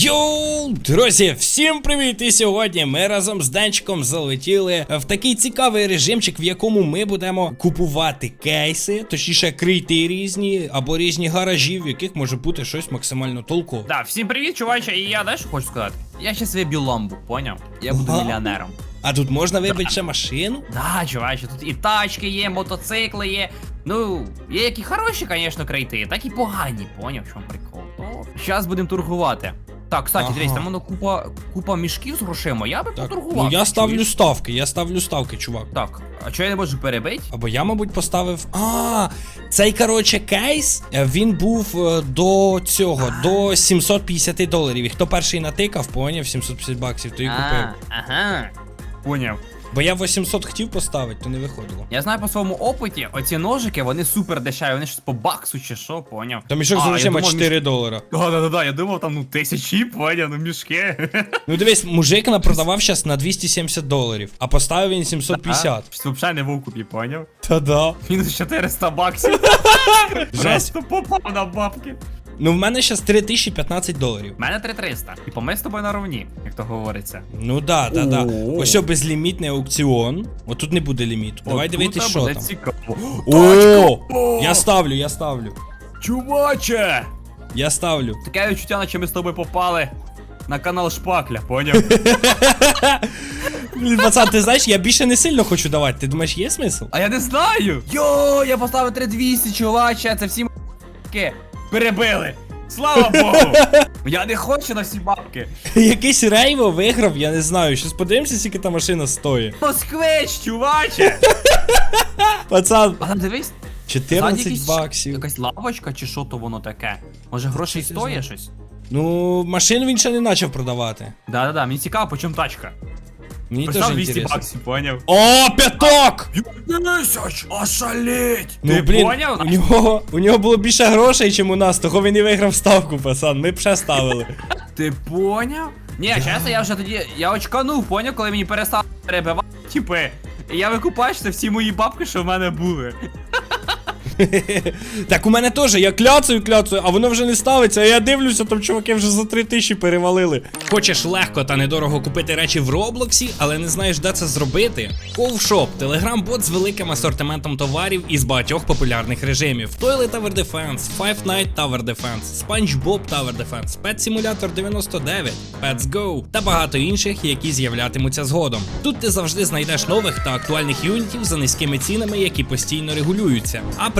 Йоу, друзі, всім привіт! І сьогодні ми разом з Денчиком залетіли в такий цікавий режимчик, в якому ми будемо купувати кейси, точніше крити різні або різні гаражі, в яких може бути щось максимально толкове. Да, всім привіт, чуваче, і я знаєш, що хочу сказати. Я щас виб'ю ламбу, поняв? Я буду Ага. мільйонером. А тут можна вибити ще машину? Да, чуваче, тут і тачки є, мотоцикли є. Ну, є які хороші, звісно, крейти, так і погані, поняв, в чому прикол. Щас будемо торгувати. Так, кстати, Ага. дивись, там воно купа, купа мішків з грошима, я би Так, поторгував. ну я ставлю чуєш? ставки, я ставлю ставки, чувак. Так, а чого я не можу перебити? Або я, мабуть, поставив. А, цей, коротше, кейс, е, він був е, до цього, до 750 доларів. І хто перший натикав, поняв 750 баксів, то і купив. Ага. Поняв. Бо я 800 хотів поставити, то не виходило. Я знаю по своєму опиті, оці ножики, вони супер дешеві, вони щось по баксу чи що, поняв? Та мішок з А, я грошима думав, 4 долара. Да, да, да, да, я думав там ну тисячі, поняв, ну мішки. Ну дивись, мужик напродавав зараз на 270 доларів, а поставив він 750. Щось взагалі не в окупі, поняв? Та-да. Мінус 400 баксів. Жесть. Просто попав на бабки. Ну в мене зараз 3015 доларів. У мене 3300. І по ми з тобою на ровні, як то говориться. Ну да, да, да. Ось о, безлімітний аукціон. Отут не буде ліміту. Давай От дивитись, тут що там. Цікаво. О! О! Я ставлю, я ставлю. Чуваче! Я ставлю. Таке відчуття, наче ми з тобою попали на канал Шпакля, поняв? Блін, Пацан, ти знаєш, я більше не сильно хочу давати. Ти думаєш, є смисл? А я не знаю! Йо, я поставив 3200, чуваче, це всі м**ки перебили. Слава Богу! Я не хочу на всі бабки. Якийсь рейво виграв, я не знаю. Щас подивимося, скільки та машина стоїть. Москвич, чуваче! Пацан, А там дивись, ззаді 14 якийсь- баксів. Якась лавочка чи що то воно таке? Може грошей Щось стоїть щось? Ну, машину він ще не почав продавати. Да-да-да, мені цікаво, по чому тачка. Мені теж Представ 200 інтересно. баксів, поняв? О, п'яток! Тисяч, ошалеть! Ну, Ти блін, поняв? у нього, у нього було більше грошей, ніж у нас, того він і виграв ставку, пацан. Ми б ще ставили. Ти поняв? Ні, чесно, я вже тоді, я очканув, поняв, коли мені перестав перебивати, типи. І я викупаю, що всі мої бабки, що в мене були. Так у мене теж, я кляцаю, кляцаю, а воно вже не ставиться, а я дивлюся, там чуваки вже за 3 тисячі перевалили. Хочеш легко та недорого купити речі в Роблоксі, але не знаєш, де це зробити? Ковшоп телеграм-бот з великим асортиментом товарів із багатьох популярних режимів: Toilet Tower Defense, Five Night Tower Defense, SpongeBob Tower Defense, Pet Simulator 99, Pets Go та багато інших, які з'являтимуться згодом. Тут ти завжди знайдеш нових та актуальних юнітів за низькими цінами, які постійно регулюються. А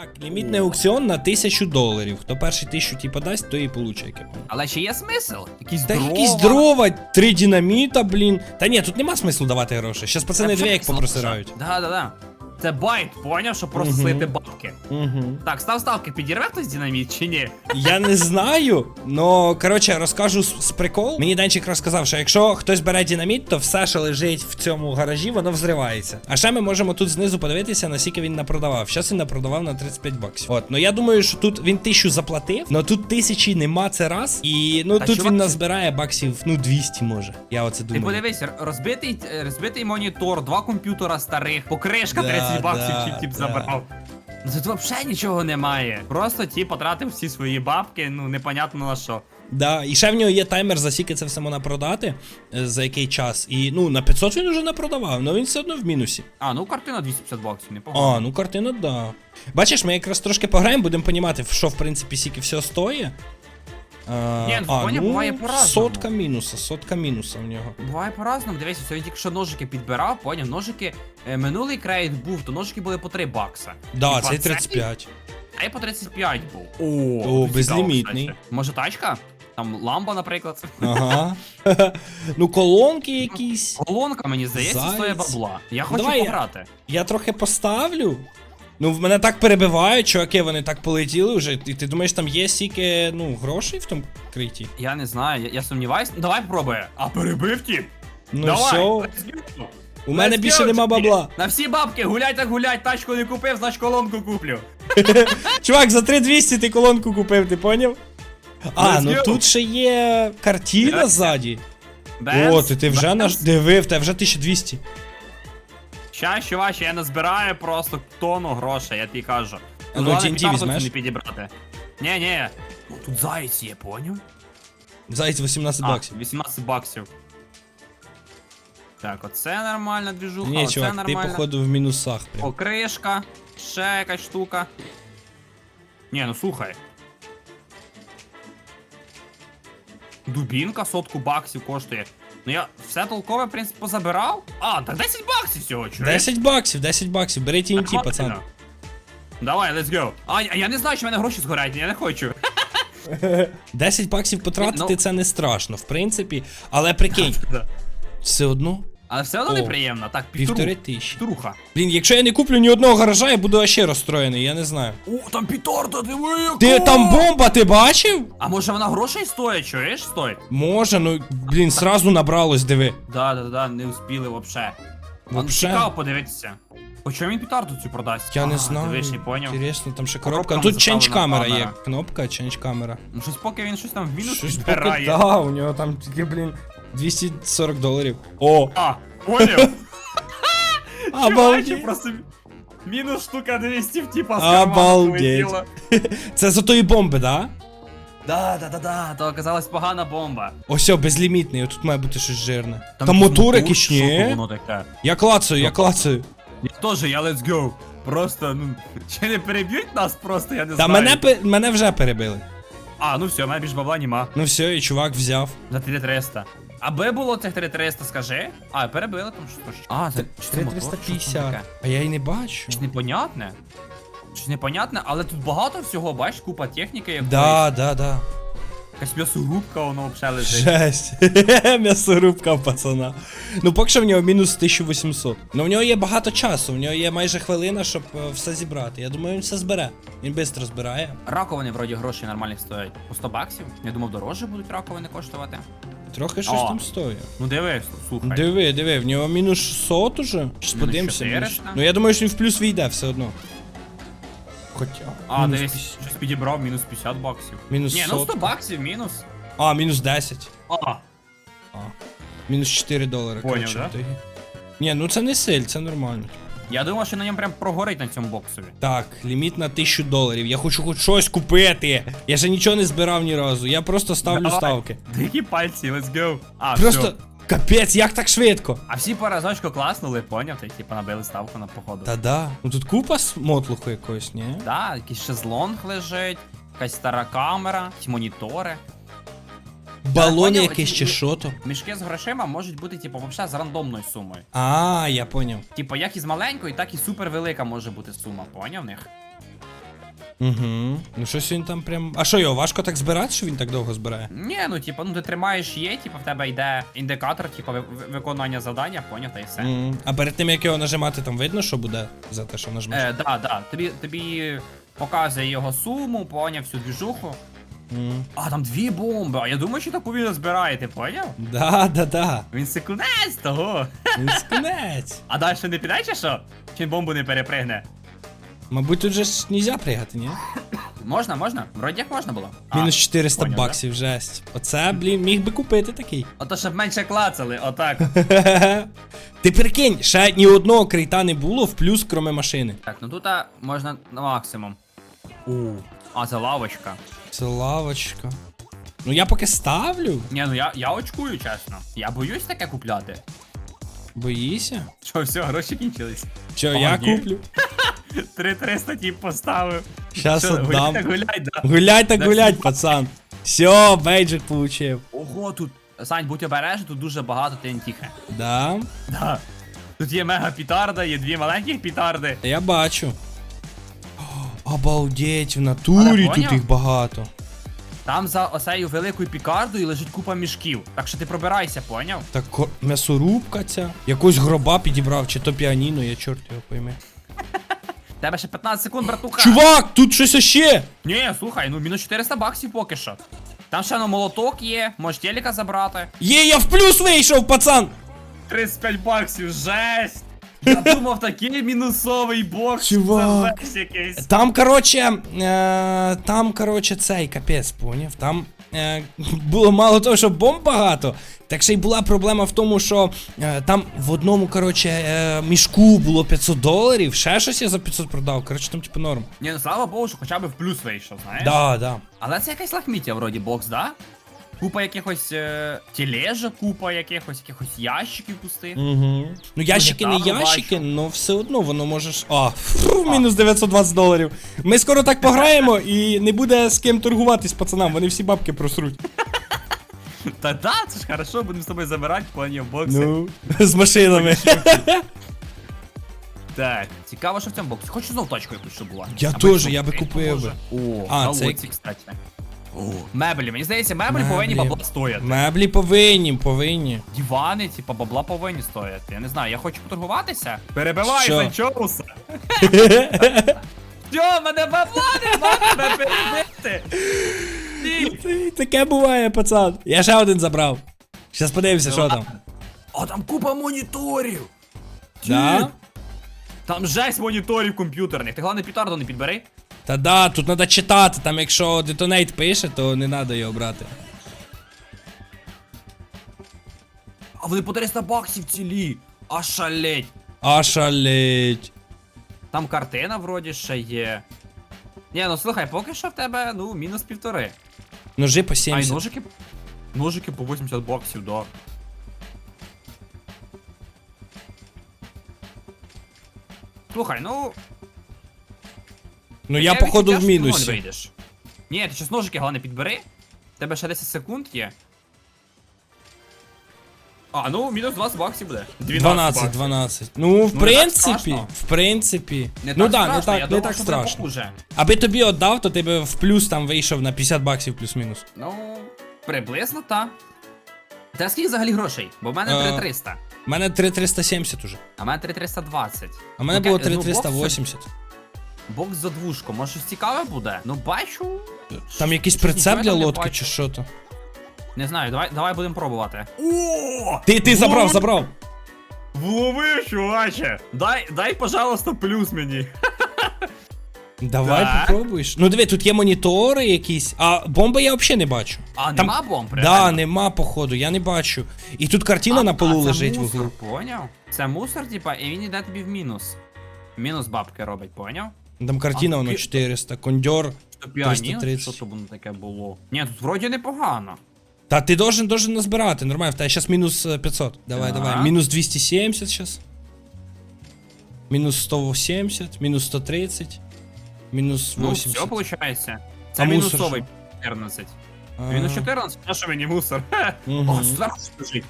Так, лімітний аукціон на тисячу доларів. Хто перший тисячу ті подасть, то і получить. як. Але ще є смисл. Якісь Та дрова. якісь дрова, три динаміта, блін. Та ні, тут нема смислу давати гроші. Щас пацани дві як попросирають. Да, да, да. Це байт, поняв, щоб просто Мгм. слити бабки. Угу. Так, став ставки, підірве хтось динаміт чи ні? Я не знаю, но коротше розкажу з, з прикол. Мені Денчик розказав, що якщо хтось бере динаміт, то все, що лежить в цьому гаражі, воно взривається. А ще ми можемо тут знизу подивитися, наскільки він напродавав. Щас він напродавав на 35 баксів. От, ну я думаю, що тут він тисячу заплатив, но тут тисячі нема це раз. І ну Та тут чувак, він це- назбирає баксів, ну 200 може. Я оце Ти думаю. подивись, р- розбитий, е, розбитий монітор, два комп'ютера старих, покришка Да, 30 баксів да, тіп тіп да. забрав. Ну тут взагалі нічого немає. Просто ті потратив всі свої бабки, ну непонятно на що. Да, і ще в нього є таймер, за скільки це все можна продати, е, за який час. І ну на 500 він вже не продавав, але він все одно в мінусі. А, ну картина 250 баксів, непогано. А, ну картина, да. Бачиш, ми якраз трошки пограємо, будемо розуміти, що в принципі скільки все стоїть. А, Ні, ну, а, поняв, буває по-разному. сотка мінуса, сотка мінуса в нього. Буває по-разному, дивись, сьогодні тільки що ножики підбирав, поняв, ножики. е, минулий крейд був, то ножики були по 3 бакса. Да, Типа, це 35. А я по 35 був. О, О, безлімітний. кстати. Може тачка? Там ламба, наприклад. Ага. ну, колонки якісь. Колонка, мені здається, Заяць. стоїть бабла. Я хочу Давай я- пограти. Я трохи поставлю. Ну, в мене так перебивають, чуваки, вони так полетіли вже. І ти думаєш, там є стільки, ну, грошей в тому криті? Я не знаю, я, я сумніваюсь. Ну, Давай попробуй. А перебив ті? Ну Давай. все. У мене Let's більше нема бабла. На всі бабки, гуляй так гуляй, тачку не купив, значить колонку куплю. Чувак, за 3200 ти колонку купив, ти поняв? А, Let's ну go. тут ще є картина ззаді. О, ти, ти вже наш дивив, тебе вже 1200. Щас, чуваче, я назбираю просто тонну грошей, я тобі кажу. Ну, Головне, TNT петарду візьмеш? не підібрати. Ні, ні. Ну тут заєць є, поняв? Зайць 18 А, баксів. 18 баксів. Так, оце нормальна двіжуха, Ні, оце чувак, ти нормально. походу в мінусах прям. Покришка, ще якась штука. Ні, ну слухай. Дубінка сотку баксів коштує. Ну я все толкове, в принципі, позабирав. А, так 10 баксів всього, чуєш? 10 баксів, 10 баксів, бери TNT, пацан. Давай, let's go. А, я я не знаю, що в мене гроші згорять, я не хочу. 10 баксів потратити Ну. це не страшно, в принципі. Але прикинь, все одно Але все одно О, неприємно. Так, півтори півтору. тисячі. Півтруха. Блін, якщо я не куплю ні одного гаража, я буду ще розстроєний, я не знаю. О, там піторта, диви яка! Ти там бомба, ти бачив? А може вона грошей стоїть, чуєш? Стоїть? Може, ну блін, сразу набралось, диви. Да, да, да, не успіли вообще. Вообще? Ну, цікаво подивитися. По чому він петарду цю продасть? Я не А, знаю. Дивиш, не поняв. Інтересно, там ще Коробками коробка. Тут ченч заставлена камера є. Кнопка, ченч камера. Ну щось поки він щось там в мінус Щось підбирає. поки, да, у нього там тільки, блін, 240 доларів. О, А? Чуваче, обалдеть. просто мінус штука 200 типа з Обалдеть. Це за тої бомби, да? Да, да, да, да, то оказалась погана бомба. Ось, безлімітний, тут має бути щось жирне. Там, якийсь мотор якийсь, ні? Я клацаю, я клацаю. Я теж, я let's go. Просто, ну, чи не переб'ють нас просто, я не Та знаю. мене, мене вже перебили. А, ну все, мене більш бабла нема. Ну все, і чувак взяв. За 3300. Аби було цих 3300, скажи. А, перебили там щось. А, це чи це мотор, що це 350. таке? А я й не бачу. Щось непонятне. Щось непонятне, але тут багато всього, бачиш, купа техніки якоїсь. Да, да, да. Якась м'ясорубка, воно взагалі лежить. Жесть. М'ясорубка в пацана. Ну, поки що в нього мінус 1800. Ну в нього є багато часу, в нього є майже хвилина, щоб е, все зібрати. Я думаю, він все збере. Він швидко збирає. Раковини вроді гроші нормальних стоять. По 100 баксів. Я думав, дорожче будуть раковини коштувати. Трохи щось там стоїть. Ну диви, слухай. Диви, диви, в нього мінус 600 уже. Щас Мінус подивимося. 400. Ну я думаю, що він в плюс війде все одно. Хоча. А, мінус дивись, 50. щось підібрав, мінус 50 баксів. Мінус Ні, ну 100 сотка. баксів, мінус. А, мінус 10. А, А. Мінус 4 долари. Поняв, коротше, да? в ітогі. Ні, ну це не силь, це нормально. Я думав, що на ньому прям прогорить на цьому боксові. Так, ліміт на 1000 доларів. Я хочу хоч щось купити. Я ще нічого не збирав ні разу. Я просто ставлю Давай. ставки. Дикі пальці, let's go. А, Просто все. капець, як так швидко? А всі по разочку класнули, поняв? Ти типа набили ставку на походу. Та да. Ну тут купа с- мотлуху якоїсь, ні? Да, якийсь шезлонг лежить, якась стара камера, якісь монітори. Балони поняв, якісь ці- чи що то. Мішки з грошима можуть бути, типу, взагалі з рандомною сумою. А, я поняв. Типу, як із маленької, так і супер велика може бути сума, поняв в них? Угу. Ну щось він там прям. А що його важко так збирати, що він так довго збирає? Ні, ну типу, ну ти тримаєш є, типу, в тебе йде індикатор, типу, ви- ви- виконання завдання, поняв, та і все. М, А перед тим як його нажимати, там видно, що буде за те, що нажмеш? Е, да, да. Тобі, тобі показує його суму, поняв всю двіжуху. М. А, там дві бомби. А я думаю, що таку він збирає, ти поняв? Да, да, да. Він секундець того. Він скинець. А далі не піде чи що? Чи бомбу не перепригне? Мабуть, тут же ж нельзя пригати, ні? Можна, можна? Вроді як можна було. А, Мінус 400 поняв, баксів, жесть. Оце, блін, міг би купити такий. Ото щоб менше клацали, отак. Ти прикинь, ще ні одного крейта не було в плюс, кроме машини. так, ну тут а, можна на максимум. У. А, це лавочка. Це лавочка. Ну я поки ставлю. Ні, ну я, я очкую, чесно. Я боюсь таке купляти. Боїся? Що, все, гроші кінчились. Що, О, я ні. куплю? 3300 тип поставив. Щас Що, гуляй отдам. так гуляй, да. Да гулять, пацан. Все, бейджик получив. Ого, тут. Сань, будь обережний, тут дуже багато тентіхи. Да, Да. Тут є мега пітарда, є дві маленьких пітарди. я бачу. Обалдеть, в натурі Але тут поняв? їх багато. Там за осею великою пікардою лежить купа мішків. Так що ти пробирайся, поняв? Так ко- м'ясорубка ця. Якось гроба підібрав, чи то піаніно, я чорт його пойме. В Тебе ще 15 секунд, братуха. Чувак, тут щось ще! Ні, слухай, ну мінус 400 баксів поки що. Там ще на молоток є, можеш телека забрати. Є, я в плюс вийшов, пацан! 35 баксів, жесть! Я думав, такий мінусовий бокс, Чувак. це жесть якийсь. Там, короче, е, там, короче, цей капець, поняв? Там е, було мало того, що бомб багато, так ще й була проблема в тому, що е, там в одному, короче, е, мішку було 500 доларів, ще щось я за 500 продав. Короче, там типу норм. Ні, ну слава Богу, що хоча б в плюс вийшов, знаєш? Да, да. Але це якась лахміття вроді бокс, да? Купа якихось е, тележок, купа якихось якихось ящиків пустих. Угу. Ну, ящики не ящики, бачу. але все одно воно можеш. А, фу, мінус 920 доларів. Ми скоро так пограємо і не буде з ким торгуватись, пацанам, вони всі бабки просруть. Та да, це ж хорошо, будемо з тобою забирати поняв бокси. Ну, з машинами. Так, цікаво, що в цьому боксі. Хочу знов тачку якусь, щоб була. Я Або теж, я би купив би. О, А, на це- кстати. Меблі, мені здається, меблі повинні Меблі. бабла стояти. Меблі повинні, повинні. Дивани, типа, бабла повинні стояти. Я не знаю, я хочу поторгуватися. Перебивай Що? Санчоуса. Що, мене бабла нема тебе перебити. Ні. Таке буває, пацан. Я ще один забрав. Щас подивимося, що там. А там купа моніторів. Да? Там жесть моніторів комп'ютерних. Ти головне пітарду не підбери. Та да, тут треба читати, там якщо детонейт пише, то не треба його брати. А вони по 300 баксів цілі. А шалеть. А шалеть. Там картина вроді ще є. Ні, ну слухай, поки що в тебе, ну, мінус півтори. Ножи по А й 70. ножики. Ножики по 80 баксів, да. Слухай, ну. Ну я походу в мінусі. вийдеш. Ні, ти щас ножики головне підбери. Тебе ще 10 секунд є. А, ну, мінус 20 баксів буде. 12, баксів. 12. Ну, в Ну, не так принципі, страшно. в принципі. Не ну так да, страшно, не я так, не думав, так що буде страшно. похуже. Аби тобі віддав, то ти би в плюс там вийшов на 50 баксів плюс-мінус. Ну, приблизно та. Та скільки взагалі грошей? Бо в мене Е, 3300. У мене 3370 уже. А в мене 3320. А в мене Ну, було ка- ну, 3380. Бокс за двушку, може щось цікаве буде? Ну бачу. Там якийсь щось прицеп нічого для там не лодки бачу. чи що то. Не знаю, давай, давай будемо пробувати. О! Ти, ти забрав, забрав. Вловив, чуваче! Дай, дай, пожалуйста, плюс мені. Давай Так. попробуєш. Ну диви, тут є монітори якісь, а бомби я взагалі не бачу. А, Там- нема бомб, Да, реально? нема, походу, я не бачу. І тут картина А, на полу а, це лежить в мусор, углу. Поняв? Це мусор, типа, і він йде тобі в мінус. Мінус бабки робить, поняв? Там картина А, воно ти- 400, кондьор. Що піаніно, 330. що то воно таке було? Ні, тут вроді непогано. Та ти должен, должен назбирати, нормально, в тебе зараз мінус е, 500. Давай, Так. давай. Мінус 270 зараз. Мінус 170, мінус 130, мінус Ну, 80. все виходить. Це А мусор мінусовий що? 14. А, Мінус 14, а що мені мусор? Хе. мгм. О, зверху лежить.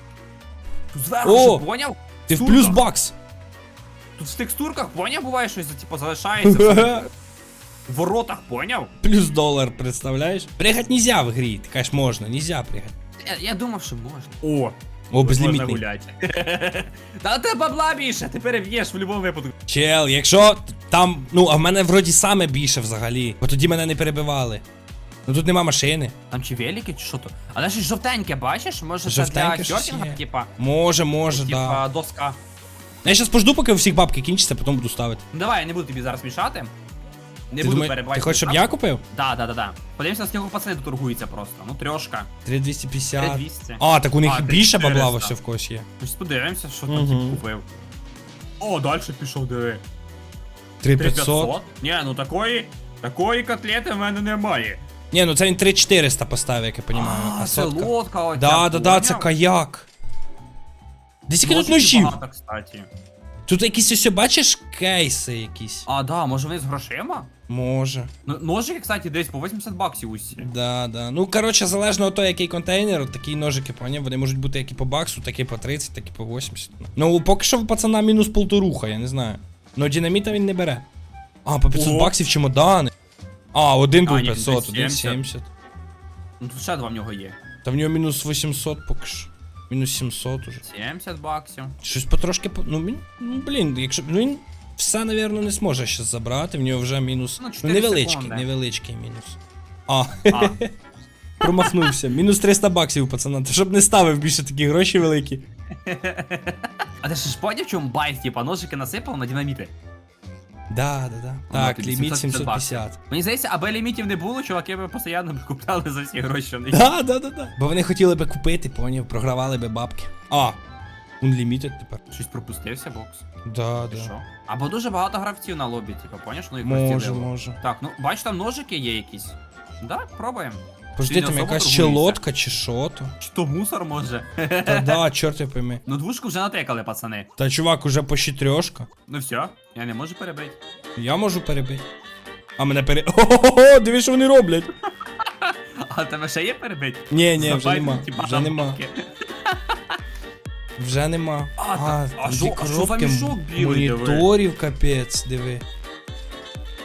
Тут зверху, О! що, поняв? Ти в Сурка. плюс бакс. Тут в текстурках, поняв, буває щось, типу, залишається. в воротах, поняв? Плюс долар, представляєш? Пригать нельзя в грі, ти кажеш, можна, нельзя пригати. Я, я думав, що можна. О, О, можна безлімітний. гуляти. Та ти бабла більше, ти переб'єш в будь-якому випадку. Чел, якщо там, ну, а в мене вроді саме більше взагалі, бо тоді мене не перебивали. Ну тут нема машини. Там чи велики, чи що то? Але щось жовтеньке, бачиш? Може це Жовтеньке для щось є. типа, Може, може, да. типа доска. Я зараз пожду, поки у всіх бабки кінчаться, потім буду ставити. Ну давай, я не буду тобі зараз мішати. Не ти буду думаєш, перебивати. ти хочеш, щоб я купив? Да, да, да, да. Подивимося, скільки пацани тут торгуються просто. Ну, трьошка. 3250. 3200. А, так у них А, більше 3400. бабла ось в когось є. Ось подивимося, що там Мгм. тип купив. О, далі пішов, диви. 3500. Ні, ну такої. Такої котлети в мене немає. Ні, ну це він 3400 поставив, як я розумію. А, А це сотка. лодка оця. Да, да, да, це поняв? каяк. Десь які тут ножів. багато, кстати. Тут якісь ось, бачиш, кейси якісь. А, да, може вони з грошима? Може. Ну, ножики, кстати, десь по 80 баксів усі. Да, да. Ну, коротше, залежно від того, який контейнер, от такі ножики, поняв, вони можуть бути як і по баксу, так і по 30, так і по 80. Ну, поки що в пацана мінус полторуха, я не знаю. Ну, динаміта він не бере. А, по 500 Ого. баксів чемодани. А, один був А, ні, 500, десь один 70. 70. Ну тут ще два в нього є. Та в нього мінус 800 поки що. Мінус 700 уже. 70 баксів. Щось потрошки по. Ну, він, ну блін, якщо. Ну він все, напевно, не зможе ще забрати. В нього вже мінус. Ну, Ну, 4 невеличкий, секунди. невеличкий мінус. А, А, промахнувся. Мінус 300 баксів, пацана. Ти щоб не ставив більше такі гроші великі. А ти ж ж поняв, в чому байт, типа ножики насипав на динаміти? Да, да, да. Так, ліміт 750 750. Мені здається, аби лімітів не було, чуваки би постійно б купляли за всі гроші, що в них. Да, да, да, да. Бо вони хотіли би купити, поняв, програвали би бабки. А, Unlimited тепер. Щось пропустився бокс. Да, Ти да. Що? Або дуже багато гравців на лобі, типу, поняш? Ну їх Може, може. Так, ну бач, там ножики є якісь. Да, пробуємо. Чи там якась торгується? щелотка чи що то. Чи то мусор може? Та да, чорт я пойми. Ну двушку вже натекали, пацани. Та чувак, уже почти трьошка. Ну все, я не можу перебити. Я можу перебити. А мене пере. Ого, диви, що вони роблять. А тебе ще є перебить? Ні, ні, вже нема. Вже нема. Вже нема. А, та- а там що- дві а що за коробки, мішок білий, диви? моніторів, капець, диви.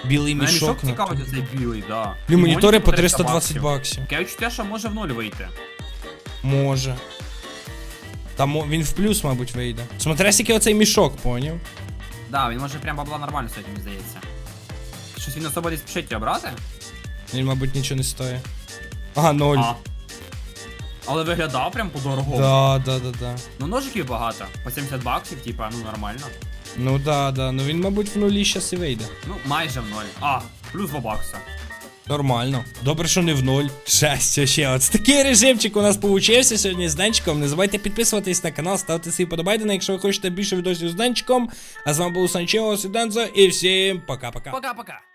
Білий Мене мішок. мішок на цікавить то. оцей білий, да. Блін, І монітори по 320 баксів. Таке відчуття, що може в нуль вийти. Може. Там мо- він в плюс, мабуть, вийде. Смотря скільки оцей мішок, поняв? Да, він може прям бабла нормально стоїть, мені здається. Щось він особо десь спішить його брати? Він, мабуть, нічого не стоїть. Ага, ноль. А. Але виглядав прям по-дорогому. Да, да, да, да. Ну ножиків багато. По 70 баксів, типа, ну нормально. Ну да, да. Ну він, мабуть, в нулі щас і вийде. Ну, майже в ноль. А, плюс 2 бакса. Нормально. Добре, що не в ноль. Щастя ще. От такий режимчик у нас получився сьогодні з Денчиком. Не забувайте підписуватись на канал, ставте свої подобайдени, якщо ви хочете більше відосів з Денчиком. А з вами був Санчео Сідензо і всім пока-пока. Пока-пока.